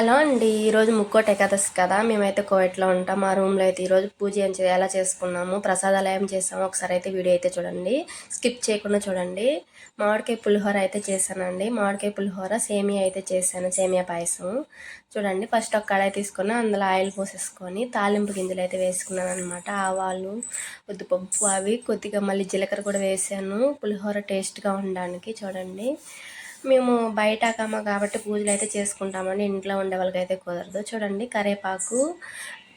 Hello అండి ఈరోజు ముక్కోట ఏకాదశి కదా మేమైతే కోవిట్లో ఉంటాం. మా రూమ్లో అయితే ఈరోజు పూజ ఏం ఎలా చేసుకున్నాము ప్రసాదాలు ఏం చేసాము ఒకసారి అయితే వీడియో అయితే చూడండి. స్కిప్ చేయకుండా చూడండి. మామిడికాయ పులిహోర అయితే చేశానండి. మామిడికాయ పులిహోర సేమియా అయితే చేశాను సేమియా పాయసం. చూడండి ఫస్ట్ ఒక కడాయి తీసుకొని అందులో ఆయిల్ పోసేసుకొని తాలింపు గింజలు అయితే వేసుకున్నాను అనమాట ఆవాలు ఉద్దిపప్పు అవి కొద్దిగా మళ్ళీ జీలకర్ర కూడా వేసాను. పులిహోర టేస్ట్గా ఉండడానికి చూడండి. మేము బయట కమ్మ కాబట్టి పూజలు అయితే చేసుకుంటామండి. ఇంట్లో ఉండే వాళ్ళకైతే కుదరదు. చూడండి కరేపాకు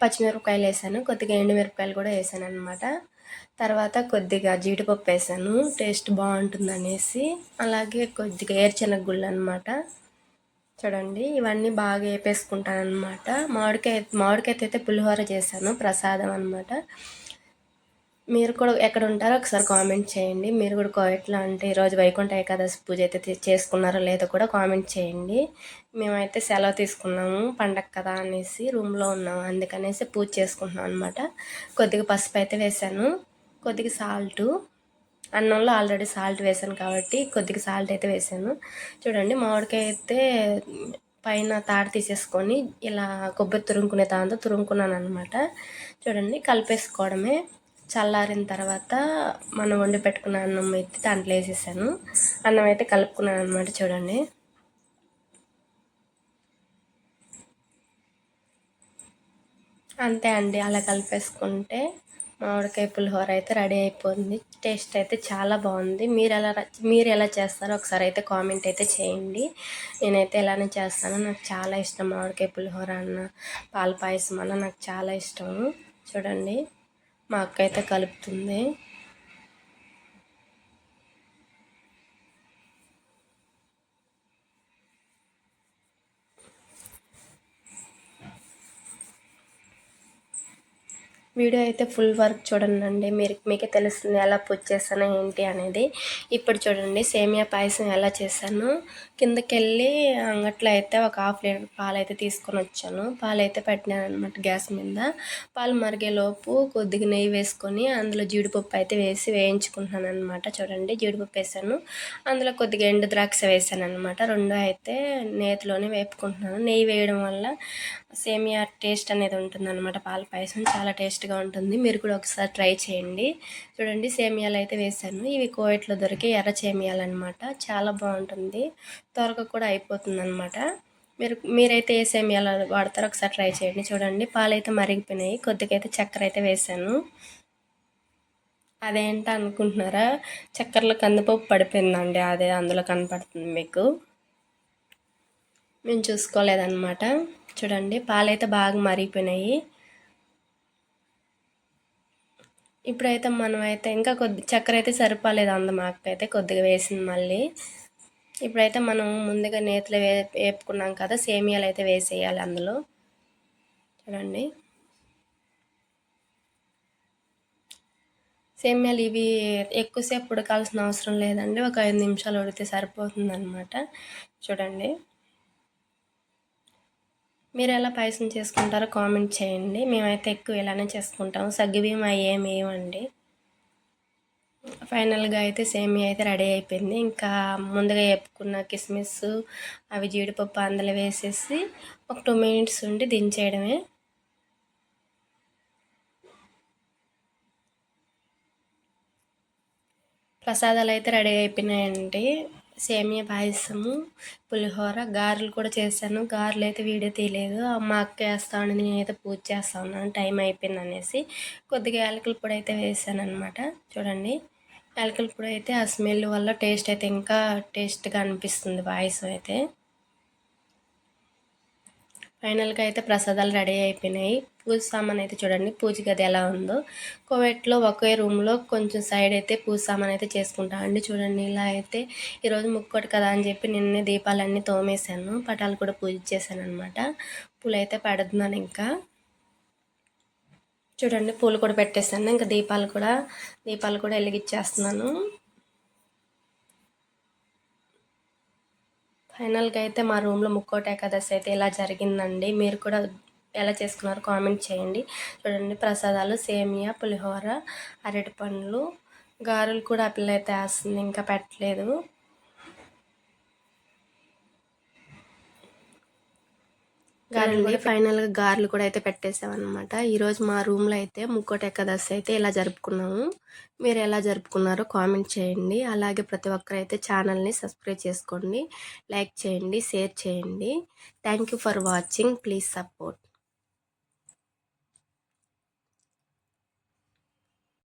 పచ్చిమిరపకాయలు వేసాను. కొద్దిగా ఎండుమిరపకాయలు కూడా వేసాను అనమాట తర్వాత కొద్దిగా జీడిపప్పు వేసాను. టేస్ట్ బాగుంటుంది అనేసి అలాగే కొద్దిగా ఏర్చెనగ గుళ్ళు అనమాట చూడండి ఇవన్నీ బాగా వేపేసుకుంటాను అనమాట మామిడికాయ మామిడికాయ అయితే పులిహోర చేశాను ప్రసాదం అనమాట మీరు కూడా ఎక్కడ ఉంటారో ఒకసారి కామెంట్ చేయండి. మీరు కూడా ఎట్లా అంటే ఈరోజు వైకుంఠ ఏకాదశి పూజ అయితే చేసుకున్నారో లేదో కూడా కామెంట్ చేయండి. మేమైతే సెలవు తీసుకున్నాము పండగ కదా అనేసి రూమ్లో ఉన్నాము. అందుకనేసి పూజ చేసుకుంటున్నాం అనమాట కొద్దిగా పసుపు అయితే వేసాను కొద్దిగా సాల్టు అన్నంలో ఆల్రెడీ సాల్ట్ వేసాను కాబట్టి కొద్దిగా సాల్ట్ అయితే వేసాను చూడండి మామిడికాయ అయితే పైన తాడు తీసేసుకొని ఇలా కొబ్బరి తురుముకునే దాంతో తురుముకున్నాను అనమాట చూడండి కలిపేసుకోవడమే. చల్లారిన తర్వాత మనం వండి పెట్టుకున్న అన్నం అయితే దాంట్లో వేసేసాను. అన్నం అయితే కలుపుకున్నాను అనమాట చూడండి. అంతే అండి అలా కలిపేసుకుంటే మామిడికాయ పులిహోర అయితే రెడీ అయిపోయింది. టేస్ట్ అయితే చాలా బాగుంది. మీరు ఎలా మీరు ఎలా చేస్తారో ఒకసారి అయితే కామెంట్ అయితే చేయండి. నేనైతే ఎలానే చేస్తాను. నాకు చాలా ఇష్టం మామిడికాయ పులిహోర అన్న పాల పాయసం అన్న నాకు చాలా ఇష్టము చూడండి. మా అక్క అయితే కలుపుతుంది. వీడియో అయితే ఫుల్ వర్క్ చూడండి మీరు మీకే తెలుస్తుంది ఎలా పూజ చేస్తాను ఏంటి అనేది. ఇప్పుడు చూడండి సేమియా పాయసం ఎలా చేశాను. కిందకి వెళ్ళి అంగట్లో అయితే ఒక హాఫ్ లీటర్ పాలు అయితే తీసుకొని వచ్చాను. పాలు అయితే పెట్టినాను అనమాట గ్యాస్ మీద. పాలు మరిగేలోపు కొద్దిగా నెయ్యి వేసుకొని అందులో జీడిపప్పు అయితే వేసి వేయించుకుంటున్నాను అనమాట చూడండి జీడిపప్పు వేసాను. అందులో కొద్దిగా ఎండు ద్రాక్ష వేసాను అనమాట రెండు అయితే నేతిలోనే వేపుకుంటున్నాను. నెయ్యి వేయడం వల్ల సేమియా టేస్ట్ అనేది ఉంటుంది అనమాట పాల పాయసం చాలా టేస్ట్ టేస్ట్గా ఉంటుంది. మీరు కూడా ఒకసారి ట్రై చేయండి. చూడండి సేమియాలు అయితే వేసాను. ఇవి కోయట్లో దొరికే ఎర్ర సేమియాలు అనమాట చాలా బాగుంటుంది. త్వరగా కూడా అయిపోతుంది అనమాట మీరు మీరైతే ఏ సేమియాలు వాడతారో ఒకసారి ట్రై చేయండి. చూడండి పాలు అయితే మరిగిపోయినాయి. కొద్దిగా అయితే చక్కెర అయితే వేసాను అదేంట అనుకుంటున్నారా? చక్కెరలో కందిపప్పు పడిపోయిందండి. అదే అందులో కనపడుతుంది మీకు. మేము చూసుకోలేదన్నమాట. చూడండి పాలైతే బాగా మరిగిపోయినాయి. ఇప్పుడైతే మనం అయితే ఇంకా కొద్ది చక్కెర అయితే సరిపోలేదు అందం మాకైతే కొద్దిగా వేసింది మళ్ళీ. ఇప్పుడైతే మనం ముందుగా నేతిలో వే వేపుకున్నాం కదా సేమియాలు అయితే వేసేయాలి అందులో. చూడండి. సేమియాలు ఇవి ఎక్కువసేపు ఉడకాల్సిన అవసరం లేదండి. ఒక ఐదు నిమిషాలు ఉడితే సరిపోతుంది అనమాట చూడండి. మీరు ఎలా పాయసం చేసుకుంటారో కామెంట్ చేయండి. మేమైతే ఎక్కువ ఇలానే చేసుకుంటాము. సగ్గుబియ్యం అవి ఏమి వేయమండి ఫైనల్గా అయితే సేమియా అయితే రెడీ అయిపోయింది. ఇంకా ముందుగా చెప్పుకున్న కిస్మిస్ అవి జీడిపప్పు అందులో వేసేసి ఒక టూ మినిట్స్ ఉండి దించేయడమే. ప్రసాదాలు అయితే రెడీ అయిపోయినాయండి. సేమియా పాయసము పులిహోర గారెలు కూడా చేశాను. గారెలు అయితే వీడియో తీయలేదు. మా అక్క వేస్తాను నేనైతే పూజ చేస్తా ఉన్నాను టైం అయిపోయింది అనేసి కొద్దిగా యాలకుల పొడి అయితే వేసాను అనమాట చూడండి. యాలకుల పొడి అయితే ఆ స్మెల్ వల్ల టేస్ట్ అయితే ఇంకా టేస్ట్గా అనిపిస్తుంది పాయసం అయితే. ఫైనల్గా అయితే ప్రసాదాలు రెడీ అయిపోయినాయి. పూజ సామాన్ అయితే చూడండి పూజ గది ఎలా ఉందో. కోవెట్లో ఒకే రూమ్లో కొంచెం సైడ్ అయితే పూజ సామాన్ అయితే చేసుకుంటా అండి. చూడండి ఇలా అయితే ఈరోజు ముక్కోటి కదా అని చెప్పి నిన్నే దీపాలన్నీ తోమేశాను. పటాలు కూడా పూజ చేశాను అనమాట పూలు అయితే పెడుతున్నాను ఇంకా. చూడండి పూలు కూడా పెట్టేశాను. ఇంకా దీపాలు కూడా దీపాలు కూడా వెలిగిచ్చేస్తున్నాను ఫైనల్గా అయితే మా రూమ్లో ముక్కోట ఏకాదశి అయితే ఇలా జరిగిందండి. మీరు కూడా ఎలా చేసుకున్నారు కామెంట్ చేయండి. చూడండి ప్రసాదాలు సేమియా పులిహోర అరటి పండ్లు గారెలు కూడా ఆ పిల్ల అయితే వేస్తుంది ఇంకా పెట్టలేదు. గారెలు ఫైనల్గా గారెలు కూడా అయితే పెట్టేసామన్నమాట. ఈరోజు మా రూమ్లో అయితే ముక్కోటి ఏకాదశి అయితే ఇలా జరుపుకున్నాము మీరు ఎలా జరుపుకున్నారో కామెంట్ చేయండి. అలాగే ప్రతి ఒక్కరు అయితే ఛానల్ని సబ్స్క్రైబ్ చేసుకోండి లైక్ చేయండి షేర్ చేయండి. Thank you for watching. Please support.